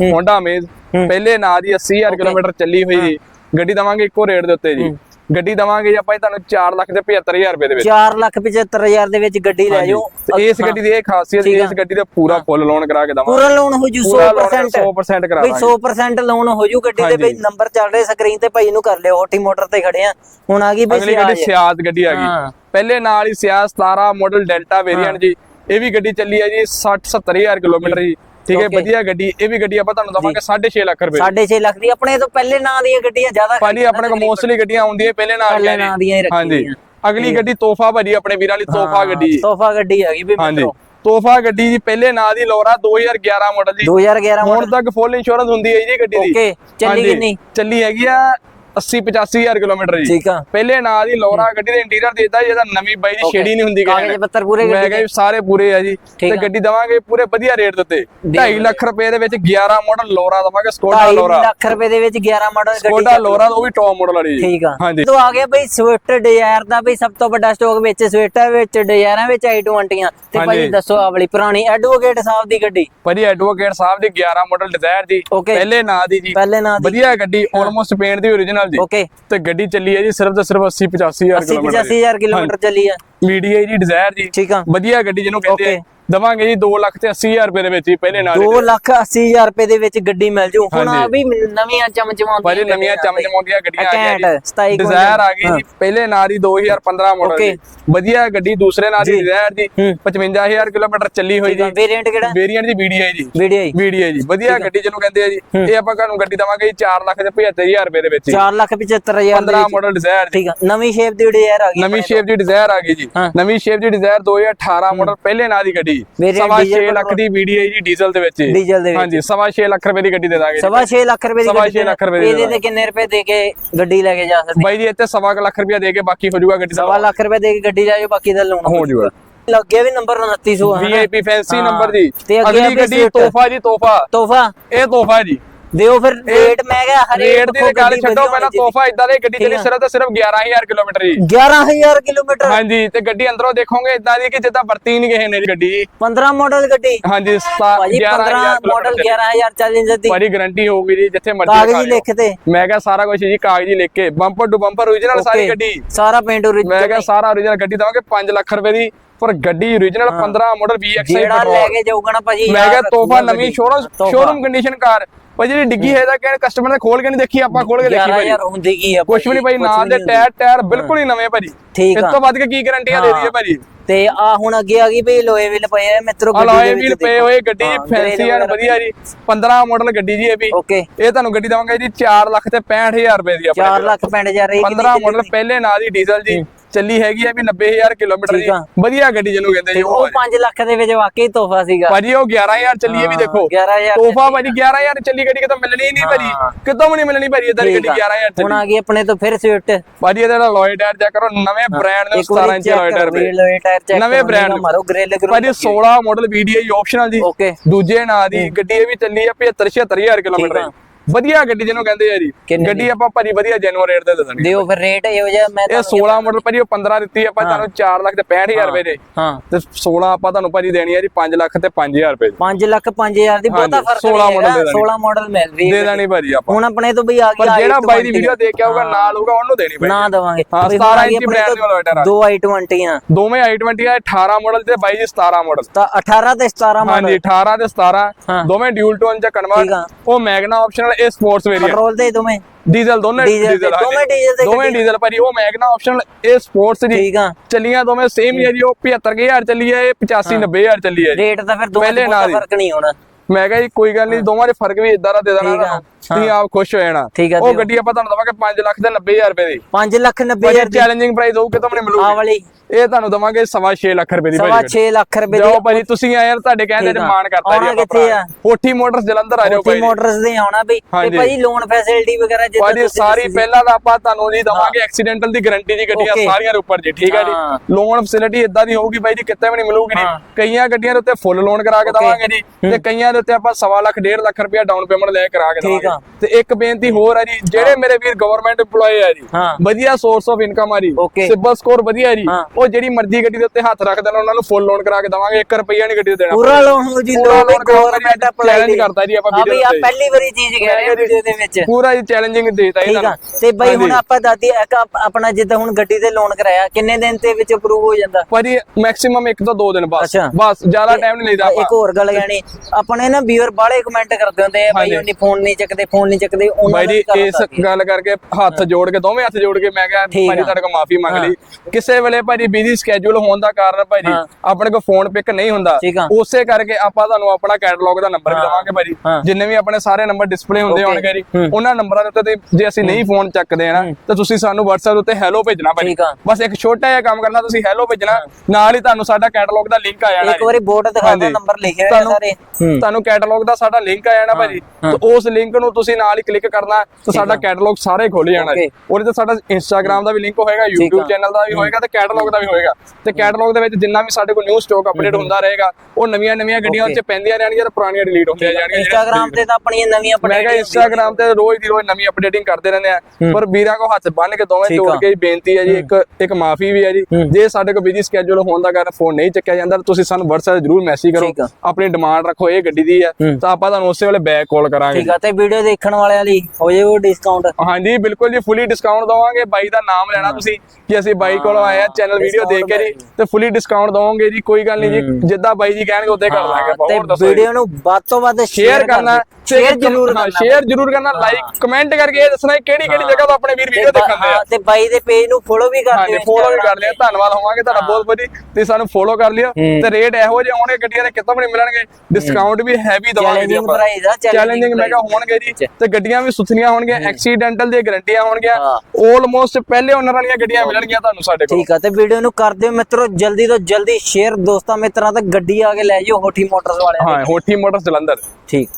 ਹੋਂਡਾ ਅਮੇਜ਼ ਪਹਿਲੇ ਨਾਂ ਦੀ 80000 ਕਿਲੋਮੀਟਰ ਚੱਲੀ ਹੋਈ ਜੀ ਗੱਡੀ ਦਵਾਂਗੇ ਇੱਕੋ ਰੇਟ ਦੇ ਉੱਤੇ ਜੀ। ਗੱਡੀ ਦਵਾਂਗੇ ਜੀ ਆਪਾਂ ਤੁਹਾਨੂੰ 4 ਲੱਖ ਤੇ 75000 ਰੁਪਏ ਦੇ ਵਿੱਚ। 4 ਲੱਖ 75000 ਦੇ ਵਿੱਚ ਗੱਡੀ ਲੈ ਜਾਓ। ਇਸ ਗੱਡੀ ਦੀ ਇਹ ਖਾਸੀਅਤ ਇਸ ਗੱਡੀ ਦਾ ਪੂਰਾ ਫੁੱਲ ਲੋਨ ਕਰਾ ਕੇ ਦਵਾਂਗੇ। ਪੂਰਾ ਲੋਨ ਹੋ ਜੂ ਪੂਰਾ ਲੋਨ 100% 100% ਕਰਾ ਬਈ ਦਾਂਗੇ। 100% ਲੋਨ ਹੋ ਜੂ ਗੱਡੀ ਦੇ ਬਈ ਨੰਬਰ ਚੱਲ ਰਿਹਾ ਸਕਰੀਨ ਤੇ ਭਾਈ ਨੂੰ ਕਰ ਲਿਓ ਹੋਟੀ ਮੋਟਰ ਤੇ ਖੜੇ ਆ। ਹੁਣ ਆ ਗਈ ਬਈ ਅਗਲੀ ਗੱਡੀ ਸਿਆਜ਼ ਗੱਡੀ ਆ ਹਾਂ। ਗਈ ਪਹਿਲੇ ਨਾਲ ਹੀ ਸਿਆਜ਼ 17 ਮਾਡਲ ਡੈਲਟਾ ਵੇਰੀਐਂਟ ਜੀ। ਇਹ ਵੀ ਗੱਡੀ ਚੱਲੀ ਹੈ ਜੀ 60 70000 ਕਿਲੋਮੀਟਰ ਜੀ। ਠੀਕ ਹੈ ਵਧੀਆ ਗੱਡੀ ਇਹ ਵੀ ਗੱਡੀ ਆਪਾਂ ਤੁਹਾਨੂੰ ਦਵਾਂਗੇ 6.5 ਲੱਖ ਰੁਪਏ 6.5 ਲੱਖ ਦੀ। ਆਪਣੇ ਤੋਂ ਪਹਿਲੇ ਨਾਂ ਦੀਆਂ ਗੱਡੀਆਂ ਜ਼ਿਆਦਾ ਭਾਜੀ ਆਪਣੇ ਕੋਲ ਮੋਸਟਲੀ ਗੱਡੀਆਂ ਆਉਂਦੀਆਂ ਪਹਿਲੇ ਪਹਿਲੇ ਨਾਂ। ਦੀਆਂ ਹੀ। ਹਾਂਜੀ। ਅਗਲੀ ਗੱਡੀ ਤੋਹਫਾ ਭਾਜੀ ਆਪਣੇ ਵੀਰਾਂ ਲਈ ਤੋਹਫਾ ਗੱਡੀ। ਤੋਹਫਾ ਗੱਡੀ ਹੈਗੀ ਵੀ ਹਾਂਜੀ। ਮਿੱਤਰੋ। ਤੋਹਫਾ ਗੱਡੀ ਜੀ ਪਹਿਲੇ ਨਾਂ ਦੀ ਲੋਰਾ 2011 ਮਾਡਲ ਜੀ 2011 ਹੁਣ ਤੱਕ ਫੁੱਲ ਇੰਸ਼ੋਰੈਂਸ ਹੁੰਦੀ ਹੈ ਜੀ ਗੱਡੀ ਦੀ। ਓਕੇ ਚੱਲੀ ਕਿੰਨੀ? ਚੱਲੀ ਹੈਗੀ ਆ 80 85000 ਕਿਲੋਮੀਟਰ ਜੀ। ਠੀਕ ਆ। ਪਹਿਲੇ ਨਾਂ ਦੀ ਲੋਰਾ ਗੱਡੀ ਦੇ ਇੰਟੀਰੀਅਰ ਦਿੱਤਾ ਜਿਹਦਾ ਨਵੀਂ ਬਾਈ ਦੀ ਛੇੜੀ ਨਹੀਂ ਹੁੰਦੀ ਕਾਗਜ਼ ਪੱਤਰ ਪੂਰੇ ਮੈਂ ਕਿਹਾ ਜੀ ਸਾਰੇ ਪੂਰੇ ਆ ਜੀ। ਤੇ। ਗੱਡੀ ਦਵਾਂਗੇ ਪੂਰੇ ਵਧੀਆ ਰੇਟ ਦੇ ਉੱਤੇ। 2.5 ਲੱਖ ਰੁਪਏ ਦੇ ਵਿੱਚ 11 ਮਾਡਲ ਲੋਰਾ ਦਵਾਂਗੇ ਸਕੋਡਾ 2.5 ਲੋਰਾ। ਲੱਖ ਰੁਪਏ ਦੇ ਵਿੱਚ 11 ਮਾਡਲ ਗੱਡੀ ਸਕੋਡਾ ਲੋਰਾ ਉਹ ਵੀ ਟੌਪ ਮਾਡਲ ਵਾਲੀ ਜੀ। ਠੀਕ ਆ। ਹਾਂਜੀ। ਤੋਂ ਆ ਗਿਆ ਬਈ ਸਵਿਫਟ ਡਿਜ਼ਾਇਰ ਦਾ ਬਈ ਸਭ ਤੋਂ ਵੱਡਾ ਸਟਾਕ ਵਿੱਚ ਸਵਿਫਟ ਵਿੱਚ ਡਿਜ਼ਾਇਰਾਂ ਵਿੱਚ i20 ਤੇ ਭਾਈ। ਦੱਸੋ ਆ ਵਾਲੀ ਪੁਰਾਣੀ ਐਡਵੋਕੇਟ ਸਾਹਿਬ ਦੀ ਗੱਡੀ। ਭਾਜੀ ਐਡਵੋਕੇਟ ਸਾਹਿਬ ਦੀ 11 ਮਾਡਲ ਡਿਜ਼ਾਇਰ Okay। ਪਹਿਲੇ ਨਾਂ ਦੀ ਜੀ। ਪਹਿਲੇ ਨਾਂ ਦੀ। ਵਧੀਆ ਗੱਡੀ ਆਲਮੋਸਟ ਪੇਂਟ ਦੀ ਓਰੀਜਨਲ ਜੀ। ਓਕੇ ਤੇ ਗੱਡੀ ਚੱਲੀ ਹੈ ਜੀ ਸਿਰਫ ਤੇ ਸਿਰਫ 80 85000 80 ਕਿਲੋਮੀਟਰ 85000 ਕਿਲੋਮੀਟਰ ਚੱਲੀ ਆ। ਮੀਡੀਆ ਜੀ ਡਿਜ਼ਾਇਰ ਜੀ। ਠੀਕ ਆ। ਵਧੀਆ ਗੱਡੀ ਜਿਹਨੂੰ ਕਹਿੰਦੇ। ਆ। ਦਵਾਂਗੇ ਜੀ 2 ਲੱਖ ਤੇ 80000 ਰੁਪਏ ਦੇ ਵਿੱਚ ਹੀ ਪਹਿਲੇ ਨਾਲ 2 ਲੱਖ 80000 ਰੁਪਏ ਦੇ ਵਿੱਚ ਗੱਡੀ ਮਿਲ ਜੂ। ਹੁਣ ਆ। ਵੀ ਨਵੀਆਂ ਚਮਚਮਾਉਂਦੀਆਂ ਭਾਜੀ ਨਵੀਆਂ ਚਮਚਮਾਉਂਦੀਆਂ ਗੱਡੀਆਂ ਆ ਗਈਆਂ 27 ਜੀ। ਡਿਜ਼ਾਇਰ ਆ ਗਈ ਜੀ ਪਹਿਲੇ ਨਾਂ ਦੀ 2015 ਮਾਡਲ। ਜੀ। ਵਧੀਆ ਗੱਡੀ ਦੂਸਰੇ ਨਾਂ ਦੀ ਡਿਜ਼ਾਇਰ ਹੂੰ। 55000 ਕਿਲੋਮੀਟਰ ਚੱਲੀ ਹੋਈ ਜੀ। ਵੇਰੀਐਂਟ ਕਿਹੜਾ? ਵੇਰੀਐਂਟ ਦੀ ਵੀਡੀਆਈ ਜੀ। ਵੀਡੀਆਈ ਵੀਡੀਆਈ ਜੀ। ਵਧੀਆ ਗੱਡੀ ਜਿਹਨੂੰ ਕਹਿੰਦੇ ਆ ਜੀ। ਇਹ ਆਪਾਂ ਤੁਹਾਨੂੰ ਗੱਡੀ ਦਵਾਂਗੇ ਜੀ 4 ਲੱਖ ਤੇ 75000 ਰੁਪਏ ਦੇ ਵਿੱਚ ਜੀ। 4 ਲੱਖ 75000 ਦੇ 15 ਵਿੱਚ। ਮਾਡਲ ਡਿਜ਼ਾਇਰ ਜੀ। ਠੀਕ ਆ। ਨਵੀਂ ਸ਼ੇਪ ਦੀ ਡਿਜ਼ਾਇਰ ਆ ਗਈ ਨਵੀਂ ਸ਼ੇਪ ਦੀ ਡਿਜ਼ਾਇਰ ਆ ਗਈ ਜੀ। ਹਾਂ। ਨਵੀਂ ਸ਼ੇਪ ਦੀ ਡਿਜ਼ਾਇਰ 2018 ਮਾਡਲ ਪਹਿਲੇ ਨਾਂ ਦੀ ਗੱਡੀ Variant ਸਵਾ diesel 6 ਲੱਖ ਦੀ ਵੀਡੀਆਈ ਜੀ ਡੀਜ਼ਲ ਦੇ ਵਿੱਚ। ਜੀ। ਡੀਜ਼ਲ ਦੇ ਵਿੱਚ। ਹਾਂਜੀ ਸਵਾ 6 ਲੱਖ ਰੁਪਏ ਦੀ ਗੱਡੀ ਦੇ ਦਾਂਗੇ। ਸਵਾ 6 ਲੱਖ ਰੁਪਏ ਦੀ ਸਵਾ ਗੱਡੀ ਛੇ ਲੱਖ ਰੁਪਏ ਦੀ ਇਹਦੇ ਤੇ ਕਿੰਨੇ ਰੁਪਏ ਦੇ ਕੇ ਗੱਡੀ ਲੈ ਕੇ ਜਾ ਸਕਦੇ? ਬਾਈ ਜੀ ਇੱਥੇ ਸਵਾ ਕੁ ਲੱਖ ਰੁਪਇਆ ਦੇ ਕੇ ਬਾਕੀ ਹੋ ਜਾਊਗਾ ਗੱਡੀ ਦਾ। ਸਵਾ ਲੱਖ ਰੁਪਏ ਦੇ ਕੇ ਗੱਡੀ ਲੈ ਜਾਓ ਬਾਕੀ ਦਾ ਲੋਨ ਹੋ ਜਾਊਗਾ। ਲੱਗਿਆ ਵੀ ਨੰਬਰ 2900 ਆ ਵੀਆਈਪੀ ਫੈਂਸੀ ਹਾਂ। ਨੰਬਰ ਜੀ ਅਗਲੀ ਅੱਗੇ ਗੱਡੀ। ਤੋਹਫਾ ਜੀ ਤੋਹਫਾ। ਤੋਹਫਾ? ਇਹ ਤੋਹਫਾ ਜੀ। ਦਿਓ ਫਿਰ ਰੇਟ ਮੈਂ ਕਿਹਾ ਹਰੇਕ ਰੇਟ ਦੀ ਗੱਲ ਛੱਡੋ ਪਹਿਲਾਂ ਤੋਹਫਾ ਇਦਾਂ ਦੇ ਗੱਡੀ ਚੱਲੀ ਸਿਰਫ ਤੇ ਸਿਰਫ 11000 ਕਿਲੋਮੀਟਰ ਜੀ 11000 ਕਿਲੋਮੀਟਰ। ਹਾਂਜੀ ਤੇ ਗੱਡੀ ਅੰਦਰੋਂ ਦੇਖੋਗੇ ਇਦਾਂ ਦੀ ਕਿ ਜਿੱਦਾਂ ਵਰਤੀ ਨਹੀਂ ਕਿਸੇ ਨੇ ਗੱਡੀ। 15 ਮਾਡਲ ਗੱਡੀ। ਹਾਂਜੀ ਭਾਜੀ 15 ਮਾਡਲ 11000 ਚੱਲ। ਜਾਂਦੀ ਭਾਜੀ ਗਾਰੰਟੀ ਹੋਊਗੀ ਜੀ ਜਿੱਥੇ ਮਰਜ਼ੀ ਕਾਗਜ਼ੀ। ਲਿਖ ਤੇ ਮੈਂ ਕਿਹਾ ਸਾਰਾ ਕੁਝ ਜੀ ਕਾਗਜ਼ੀ ਲਿਖ ਕੇ ਬੰਪਰ ਟੂ ਬੰਪਰ ਓਰੀਜਨਲ ਸਾਰੀ ਗੱਡੀ। ਸਾਰਾ ਪੇਂਟ ਮੈਂ ਓਰੀਜਨਲ ਕਿਹਾ ਸਾਰਾ ਓਰੀਜਨਲ ਗੱਡੀ ਦਵਾਂਗੇ 5 ਲੱਖ ਰੁਪਏ ਦੀ। ਪਰ ਗੱਡੀ ਓਰੀਜਨਲ 15 ਮਾਡਲ VXI ਜਿਹੜਾ ਲੈ ਕੇ ਜਾਊਗਾ ਨਾ ਭਾਜੀ ਮੈਂ ਕਿਹਾ ਤੋਹਫਾ ਨਵੀਂ। ਸ਼ੋਰੂਮ। Showroom condition car. ਭਾਈ ਜਿਹੜੀ ਡਿੱਗੀ ਹੈ ਦਾ ਕਹਿਣ ਕਸਟਮਰ ਨੇ ਖੋਲ ਕੇ ਨਹੀਂ ਦੇਖੀ ਆਪਾਂ ਖੋਲ ਕੇ ਦੇਖੀ ਭਾਈ। 11000 ਹੁੰਦੀ ਕੀ ਆ ਕੁਛ ਵੀ ਨਹੀਂ ਭਾਈ ਨਾਲ ਦੇ ਟਾਇਰ ਟਾਇਰ ਬਿਲਕੁਲ ਹੀ ਨਵੇਂ ਭਾਜੀ। ਠੀਕ ਇਸ ਆ। ਤੋਂ ਵੱਧ ਕੇ ਕੀ ਗਾਰੰਟੀਆਂ ਦੇ ਦਈਏ ਭਾਜੀ? ਤੇ ਆ ਹੁਣ ਅੱਗੇ ਆ ਗਈ ਵੀ ਲੋਏ ਵੀਲ ਪਏ ਆ ਮਿੱਤਰੋ ਗੱਡੀ ਅਲਾਏ ਦੇ ਵੀਲ ਪਏ ਹੋਏ ਗੱਡੀ ਫੈਂਸੀ ਐਨ ਵਧੀਆ ਜੀ। 15 ਮਾਡਲ ਗੱਡੀ ਜੀ ਇਹ ਵੀ। ਇਹ ਤੁਹਾਨੂੰ ਗੱਡੀ ਦਵਾਂਗੇ ਜੀ 4 ਲੱਖ ਤੇ 65000 ਰੁਪਏ ਦੀ ਆਪਣੇ 4 ਲੱਖ ਪਿੰਡ ਜਾ ਰਹੀ 15 ਮਾਡਲ ਪਹਿਲੇ ਨਾਂ ਦੀ ਡੀਜ਼ਲ ਜੀ। ਚੱਲੀ ਹੈਗੀ ਹੈ ਵੀ 90000 ਕਿਲੋਮੀਟਰ ਆ। ਵਧੀਆ ਗੱਡੀ ਜਿਹਨੂੰ ਕਹਿੰਦੇ ਜੀ ਉਹ ਉਹ 5 ਲੱਖ ਦੇ ਵਿੱਚ ਵਾਕਈ ਤੋਹਫਾ ਸੀਗਾ। ਭਾਜੀ ਉਹ 11000 ਚੱਲੀ ਇਹ ਵੀ ਦੇਖੋ। 11000 ਤੋਹਫਾ ਭਾਜੀ 11000 ਚੱਲੀ ਗੱਡੀ ਕਿਤੋਂ ਮਿਲਣੀ ਨਹੀਂ ਭਾਜੀ। ਕਿਤੋਂ ਵੀ ਨਹੀਂ ਮਿਲਣੀ ਭਾਜੀ ਇਦਾਂ ਦੀ ਗੱਡੀ 11000 ਹੁਣ ਚੱਲੀ। ਆ ਗਈ ਆਪਣੇ ਤੋਂ ਫਿਰ ਸਵਿਫਟ ਭਾਜੀ ਇਹਦਾ ਲੋਇਡ ਟਾਇਰ ਚੈੱਕ ਕਰੋ ਨਵੇਂ ਬ੍ਰਾਂਡ ਦੇ ਇੱਕ 17 ਵਾਰੀ ਇੰਚ ਲੋਇਡ ਟਾਇਰ ਨਵੇਂ brand ਮਾਰੋ ਗ੍ਰਿਲ ਭਾਜੀ 16 ਮਾਡਲ VDI ਆਪਸ਼ਨਲ ਜੀ ਦੂਜੇ ਨਾਂ ਦੀ ਗੱਡੀ ਇਹ ਵੀ ਚੱਲੀ ਆ 75 76000 ਕਿਲੋਮੀਟਰ ਆ। ਵਧੀਆ ਗੱਡੀ ਜਿਹਨੂੰ ਕਹਿੰਦੇ ਆ ਜੀ। ਗੱਡੀ ਆਪਾਂ ਭਾਜੀ ਵਧੀਆ ਜੈਨੂਅਲ ਰੇਟ ਤੇ ਦੇ ਦੇਣੀ। ਦਿਓ ਫਿਰ ਰੇਟ ਇਹੋ ਜਿਹਾ ਮੈਂ ਇਹ 16 ਮਾਡਲ ਭਾਜੀ ਉਹ 15 ਦਿੱਤੀ ਆਪਾਂ ਤੁਹਾਨੂੰ 4 ਲੱਖ ਤੇ 65000 ਰੁਪਏ ਦੇ। ਹਾਂ ਤੇ 16 ਆਪਾਂ ਤੁਹਾਨੂੰ ਭਾਜੀ ਦੇਣੀ ਹੈ ਜੀ 5 ਲੱਖ ਤੇ 5000 ਰੁਪਏ ਦੀ। 5 ਲੱਖ 5000 ਦੀ ਬਹੁਤਾ ਫ਼ਰਕ 16 ਨਹੀਂ model ਹੈਗਾ ਦੇ ਦੇਣੀ। 16 ਮਾਡਲ ਮਿਲ ਰਹੀ ਦੇ ਦੇਣੀ ਭਾਜੀ ਆਪਾਂ। ਹੁਣ ਆਪਣੇ ਤੋਂ ਬਈ ਆ ਪਰ ਗਿਆ ਜਿਹੜਾ i20 ਬਾਈ ਦੀ ਵੀਡੀਓ ਦੇਖ ਕੇ ਆਊਗਾ ਨਾਲ ਹੋਊਗਾ ਉਹਨੂੰ ਦੇਣੀ ਨਾ ਭਾਜੀ ਦਵਾਂਗੇ। ਹਾਂ, ਬਈ ਹੁਣ 17 ਆ ਗਈ ਇੰਚੀ ਤੋਂ ਵਾਲਾ ਬੈਟਰ ਆ। ਦੋ i20 ਆ। ਦੋਵੇਂ i20 ਆ 18 ਮਾਡਲ ਤੇ ਬਾਈ ਜੀ 17 ਮਾਡਲ ਤਾਂ 18 ਤੇ 17 ਮਾਡਲ ਹਾਂਜੀ 18 ਤੇ 17 ਹਾਂ। ਦੋਵੇਂ ਡਿਊਲ ਟੋਨ ਚ ਆ। ਕਨਵਰਟ ਉਹ ਮੈਗਨਾ ਆਪਸ਼ਨਲ ਇਹ ਸਪੋਰਟਸ ਵੇਰੀਐਂਟ ਪੈਟਰੋਲ ਦੇ ਦੋਵੇਂ। ਡੀਜ਼ਲ ਦੋਨੇ ਡੀਜ਼ਲ ਤੇ, ਦੋਵੇਂ ਡੀਜ਼ਲ ਤੇ ਦੋਵੇਂ ਡੀਜ਼ਲ ਭਾਜੀ ਉਹ ਮੈਗਨਾ ਆਪਸ਼ਨਲ ਇਹ ਸਪੋਰਟਸ ਦੀ ਠੀਕ ਆ। ਚੱਲੀਆਂ ਦੋਵੇਂ ਸੇਮ ਹੀ ਹੈ ਜੀ ਉਹ 75000 ਚੱਲੀ ਹੈ ਇਹ 85 90000 ਚੱਲੀ ਜੀ। ਰੇਟ ਤਾਂ ਫਿਰ ਦੋਵਾਂ ਹੀ। ਫ਼ਰਕ ਨਹੀਂ ਹੋਣਾ। ਮੈਂ ਕਿਹਾ ਜੀ ਕੋਈ ਗੱਲ ਨਹੀਂ ਦੋਵਾਂ ਦੇ ਫ਼ਰਕ ਵੀ ਇਦਾਂ ਦਾ ਦੇ ਦੇਣਾ ਆ, ਤੁਸੀਂ ਆਪ ਖੁਸ਼ ਹੋ ਜਾਣਾ। ਆ, ਉਹ। ਗੱਡੀ ਆਪਾਂ ਤੁਹਾਨੂੰ ਦਵਾਂਗੇ 5 ਲੱਖ ਤੇ 90000 ਰੁਪਏ ਦੀ। 5 ਲੱਖ 90 ਭਾਜੀ ਹਜ਼ਾਰ ਦੀ। ਚੈਲੰਜਿੰਗ ਪ੍ਰਾਈਸ ਹੋਊ ਕਿ ਤੁਹਾਨੂੰ ਆ ਮਿਲੂਗੀ ਵਾਲੀ। ਇਹ ਤੁਹਾਨੂੰ ਦਵਾਂਗੇ 6.5 ਲੱਖ ਰੁਪਏ ਦੀ ਸਵਾ ਭਾਜੀ 6 ਲੱਖ ਰੁਪਏ ਦੀ ਜਾਓ ਭਾਜੀ ਤੁਸੀਂ ਆਏ ਯਾਰ ਤੁਹਾਡੇ ਕਹਿੰਦੇ ਆ। ਮਾਨ ਕਰਤਾ ਜੀ ਆਪਾਂ ਕਿੱਥੇ ਆ? ਹੋਠੀ ਮੋਟਰਸ ਜਲੰਧਰ ਆ ਜਾਓ ਭਾਜੀ ਮੋਟਰਸ ਦੇ ਆਉਣਾ ਬਈ ਤੇ। ਭਾਜੀ ਲੋਨ ਫੈਸਿਲਿਟੀ ਵਗੈਰਾ ਜਿੱਦਾਂ ਭਾਜੀ ਸਾਰੀ। ਪਹਿਲਾਂ ਤਾਂ ਆਪਾਂ ਤੁਹਾਨੂੰ ਜੀ ਦਵਾਂਗੇ ਐਕਸੀਡੈਂਟਲ ਦੀ ਗਾਰੰਟੀ ਦੀ ਗੱਡੀਆਂ. ਸਾਰੀਆਂ ਦੇ ਉੱਪਰ ਜੀ ਠੀਕ ਹੈ ਜੀ। ਲੋਨ ਫੈਸਿਲਿਟੀ ਇਦਾਂ ਦੀ ਹੋਊਗੀ ਬਾਈ ਜੀ ਕਿਤੇ ਵੀ ਨਹੀਂ ਮਿਲੂਗੀ ਨਹੀਂ ਹਾਂ। ਕਈਆਂ ਗੱਡੀਆਂ ਦੇ ਉੱਤੇ ਫੁੱਲ ਲੋਨ ਕਰਾ ਕੇ. ਦਵਾਂਗੇ ਜੀ ਤੇ ਕਈਆਂ ਦੇ ਉੱਤੇ ਆਪਾਂ ਸਵਾ ਲੱਖ ਡੇਢ ਲੱਖ ਰੁਪਇਆ ਡਾਊਨ ਪੇਮੈਂਟ ਲੈ ਕੇ ਕਰਾ ਕੇ ਦਵਾਂਗੇ ਤੇ ਇੱਕ ਬੇਨਤੀ ਹੋਰ ਹੈ ਜੀ ਜਿਹੜੇ ਮੇਰੇ ਵੀਰ ਗਵਰਨਮੈਂਟ EMPLOYE ਆ ਜੀ। ਵਧੀਆ ਸੋਰਸ ਆਫ ਇਨਕਮ ਆ ਜੀ. ਸਿਬਲ ਸਕੋਰ ਵਧੀਆ ਜੀ। ਉਹ ਜਿਹੜੀ ਮਰਜ਼ੀ ਗੱਡੀ ਦੇ ਉੱਤੇ ਹੱਥ ਰੱਖ ਦੇਣ ਉਹਨਾਂ ਨੂੰ ਫੁੱਲ ਲੋਨ ਕਰਾ ਕੇ ਦਵਾਂਗੇ 1 ਰੁਪਈਆ ਨਹੀਂ ਗੱਡੀ ਤੇ ਦੇਣਾ ਪੂਰਾ ਲੋਨ ਹੋ ਜੀ ਲੋਨ ਗਵਰਨਮੈਂਟ ਅਪਲਾਈ challenge ਕਰਤਾ ਜੀ ਆਪਾਂ ਬਈ ਆ ਤੇ। ਪਹਿਲੀ ਵਾਰੀ ਚੀਜ਼ ਕਹਿ ਵੀਡੀਓ ਦੇ ਵਿੱਚ ਪੂਰਾ ਜੀ ਚੈਲੰਜਿੰਗ ਦੇਤਾ ਇਹਨਾਂ ਆ ਤੇ ਬਈ ਹੁਣ ਆਪਾਂ ਦਾਦੀ ਆਪਣਾ ਜਿੱਦਾਂ ਹੁਣ ਗੱਡੀ ਤੇ ਲੋਨ ਕਰਾਇਆ ਕਿੰਨੇ ਦਿਨ ਤੇ ਵਿੱਚ ਅਪਰੂਵ ਹੋ ਜਾਂਦਾ ਭਾਜੀ ਮੈਕਸਿਮਮ 1 ਤੋਂ 2 ਦਿਨ ਬਸ। ਬਸ ਜ਼ਿਆਦਾ ਟਾਈਮ ਨਹੀਂ ਲਈਦਾ ਇੱਕ ਹੋਰ ਗੱਲ ਕਹਿਣੀ ਆਪਣੇ ਨਾ ਵੀਅਰ ਬਾਲੇ ਕਮੈਂਟ ਕਰਦੇ ਹੁੰਦੇ ਆ ਬਈ ਹਾਂਜੀ। ਉਹਨੇ ਫੋਨ ਨਹੀਂ ਚੱਕਦੇ ਫੋਨ ਨਹੀਂ ਚੱਕਦੇ ਉਹਨਾਂ ਭਾਈ ਦਾ ਇਸ। ਗੱਲ ਕਰਕੇ ਹੱਥ ਜੋੜ ਕੇ ਦੋਵੇਂ ਹੱਥ ਜੋੜ ਕੇ ਮੈਂ ਕਿਹਾ ਭਾਜੀ। ਤੁਹਾਡੇ ਕੋਲ ਮਾਫੀ ਮੰਗ। ਲਈ ਕਿਸੇ ਵੇਲੇ ਭਾਜੀ ਬਿਜ਼ੀ ਸਕੇਜੂਲ ਹੋਣ ਦਾ ਕਾਰਨ ਭਾਜੀ ਹਾਂ। ਆਪਣੇ ਕੋਲ ਫੋਨ ਪਿਕ ਨਹੀਂ ਹੁੰਦਾ। ਉਸੇ ਕਰਕੇ ਆਪਾਂ ਤੁਹਾਨੂੰ ਆਪਣਾ ਕੈਟਲੌਗ ਦਾ ਨੰਬਰ ਵੀ। ਦਵਾਂਗੇ ਭਾਜੀ ਹਾਂ। ਜਿੰਨੇ ਵੀ ਆਪਣੇ ਸਾਰੇ ਨੰਬਰ ਡਿਸਪਲੇ ਹੁੰਦੇ। ਹੋਣਗੇ ਜੀ। ਉਹਨਾਂ ਨੰਬਰਾਂ ਦੇ ਉੱਤੇ ਜੇ ਅਸੀਂ ਨਹੀਂ ਫੋਨ ਚੱਕਦੇ ਨਾ ਤਾਂ ਤੁਸੀਂ ਸਾਨੂੰ WhatsApp ਉੱਤੇ ਹੈਲੋ ਭੇਜਣਾ ਆ। ਬਸ ਇੱਕ ਛੋਟਾ ਜਿਹਾ ਕੰਮ ਕਰਨਾ ਤੁਸੀਂ ਹੈਲੋ ਭੇਜਣਾ ਨਾਲ ਹੀ ਤੁਹਾਨੂੰ ਸਾਡਾ ਕੈਟਲੌਗ ਦਾ ਲਿੰਕ ਆ ਜਾਣਾ ਇੱਕ ਜੀ। ਵਾਰੀ ਬੋਰਡ ਦਿਖਾ ਦਿਓ। ਨੰਬਰ ਲਿਖੇ ਹੋਏ ਸਾਰੇ ਤੁਹਾਨੂੰ ਕੈਟਲੌਗ ਦਾ ਸਾਡਾ ਲਿੰਕ ਆ ਜਾਣਾ ਭਾਜੀ ਤੇ ਉਸ ਲਿੰਕ ਨੂੰ ਤੁਸੀਂ ਨਾਲ ਹੀ ਕਲਿੱਕ ਕਰਨਾ ਤਾਂ ਸਾਡਾ ਕੈਟਲੌਗ ਸਾਰੇ ਖੁੱਲ ਜਾਣਾ ਜੀ. ਉਹਦੇ ਤੇ ਸਾਡਾ ਇੰਸਟਾਗ੍ਰam ਦਾ ਵੀ ਲਿੰਕ ਹੋਏਗਾ। YouTube ਚੈਨਲ ਦਾ ਵੀ ਹੋਏਗਾ ਤੇ ਕੈਟਲੌਗ ਦਾ ਵੀ ਹੋਏਗਾ। ਤੇ ਕੈਟਲੌਗ ਦੇ ਵਿੱਚ ਜਿੰਨਾ ਵੀ ਸਾਡੇ ਕੋਲ ਨਿਊ ਸਟਾਕ ਅਪਡੇਟ ਹੁੰਦਾ ਰਹੇਗਾ ਉਹ ਨਵੀਆਂ ਨਵੀਆਂ ਗੱਡੀਆਂ ਉੱਤੇ ਪੈਂਦੀਆਂ ਰਹਿਣਗੀਆਂ ਤੇ ਪੁਰਾਣੀਆਂ ਡਿਲੀਟ ਹੁੰਦੀਆਂ ਜਾਣਗੀਆਂ। ਇੰਸਟਾਗ੍ਰਾਮ ਤੇ ਤਾਂ ਆਪਣੀਆਂ ਨਵੀਆਂ ਮੈਂ ਕਿਹਾ ਇੰਸਟਾਗ੍ਰam ਤੇ ਰੋਜ਼ ਦੀ ਰੋਜ਼ ਨਵੀਂ ਅਪਡੇਟਿੰਗ ਕਰਦੇ ਰਹਿੰਦੇ ਆ। ਪਰ ਵੀਰਾਂ ਕੋ ਹੱਥ ਬੰਨ ਕੇ ਦੋਵੇਂ ਆ। ਕੇ ਬੇਨਤੀ ਹੈ ਜੀ ਇੱਕ ਇੱਕ ਮਾਫੀ ਵੀ ਹੈ ਜੀ। ਜੇ ਸਾਡੇ ਕੋਲ ਬਿਜ਼ੀ ਸਕੇਜੂਲ ਹੋਣ ਦਾ ਕਾਰਨ ਫੋਨ ਨਹੀਂ ਚੱਕਿਆ ਜਾਂਦਾ ਤੁਸੀਂ ਸਾਨੂੰ WhatsApp ਜ਼ਰੂਰ ਮੈਸੇਜ ਕਰੋ। ਆਪਣੀ ਡਿਮਾਂਡ ਰੱਖੋ ਇਹ ਗੱਡੀ ਦੀ ਹੈ। ਤਾਂ ਆਪਾਂ ਤੁਹਾਨੂੰ ਉਸੇ ਵੇਲੇ ਬੈਕ ਕਾਲ ਕਰਾਂਗੇ। ਠੀਕ ਆ ਤੇ ਵੀਡੀਓ ਦੇਖਣ ਵਾਲਿਆਂ ਲਈ ਹੋ ਜੇ ਉਹ ਡਿਸਕਾਊਂਟ ਹਾਂਜੀ ਬਿਲਕੁਲ ਜੀ ਫੁੱਲੀ ਡਿਸਕਾਊਂਟ ਦਵਾਂਗੇ। ਬਾਈ ਦਾ ਨਾਮ ਲੈਣਾ ਤੁਸੀਂ ਕਿ ਅਸੀਂ ਬਾਈ ਕੋਲੋਂ ਆਏ ਆ ਚੈਨਲ ਵੀਡੀਓ ਦੇਖ ਕੇ ਜੀ ਤੇ ਫੁੱਲੀ ਡਿਸਕਾਊਂਟ ਦਵਾਂਗੇ ਜੀ ਕੋਈ ਗੱਲ ਨਹੀਂ ਜੀ। ਜਿੱਦਾਂ ਬਾਈ ਜੀ ਕਹਿਣਗੇ ਉਦਾਂ ਹੀ ਕਰ ਦਾਂਗੇ ਹੋਰ ਦੱਸੋ। ਵੀਡੀਓ ਨੂੰ ਵੱਧ ਤੋਂ ਵੱਧ ਸ਼ੇਅਰ ਕਰਨਾ। ਸ਼ੇਅਰ ਜ਼ਰੂਰ ਕਰਨਾ ਸ਼ੇਅਰ ਜ਼ਰੂਰ ਕਰਨਾ ਲਾਈਕ ਕਮੈਂਟ ਕਰਕੇ ਇਹ ਦੱਸਣਾ ਕਿਹੜੀ ਕਿਹੜੀ ਜਗ੍ਹਾ ਤੋਂ ਆਪਣੇ ਵੀਰ ਵੀਡੀਓ ਦੇਖਣ ਦੇ ਆ। ਤੇ ਬਾਈ ਦੇ ਪੇਜ ਨੂੰ ਫੋਲੋ ਵੀ ਕਰ ਦਿਓ ਫੋਲੋ ਵੀ ਕਰ ਲਿਆ ਧੰਨਵਾਦ ਹੋਵਾਂਗੇ ਤੁਹਾਡਾ ਬਹੁਤ ਵਧੀਆ। ਤੇ ਸਾਨੂੰ ਫੋਲੋ ਕਰ ਲਿਓ ਤੇ ਰੇਟ ਇਹੋ ਜਿਹੇ ਹੋਣਗੇ ਗੱਡੀਆਂ ਦੇ ਕਿਤੋਂ ਨਹੀਂ ਮਿਲਣਗੇ। ਡਿਸਕਾਊਂਟ ਵੀ ਹੈਵੀ ਦਵਾਂਗੇ ਜੀ ਆਪਾਂ। ਚੈਲੰਜਿੰਗ ਮੈਂ ਕਿਹਾ। ਹੋਣਗੇ ਜੀ ਤੇ ਗੱਡੀਆਂ ਵੀ ਸੁਥਰੀਆਂ ਹੋਣਗੀਆਂ ਐਕਸੀਡੈਂਟਲ ਦੀਆਂ ਗਾਰੰਟੀਆਂ ਹੋਣਗੀਆਂ। ਆਲਮੋਸਟ ਪਹਿਲੇ ਓਨਰ ਵਾਲੀਆਂ ਗੱਡੀਆਂ ਮਿਲਣਗੀਆਂ ਤੁਹਾਨੂੰ ਸਾਡੇ ਕੋਲ। ਠੀਕ ਆ ਤੇ ਵੀਡੀਓ ਨੂੰ ਕਰ ਦਿਓ ਮਿੱਤਰੋ ਜਲਦੀ ਤੋਂ ਜਲਦੀ ਸ਼ੇਅਰ ਦੋਸਤਾਂ ਮਿੱਤਰਾਂ ਤੱਕ ਗੱਡੀ ਆ ਕੇ ਲੈ ਜਾਓ ਹੋਠੀ ਮੋਟਰਸ ਵਾਲਿਆਂ ਦੀ। ਹਾਂ ਹੋਠੀ ਮੋਟਰਸ ਜਲੰਧਰ। ਠੀਕ।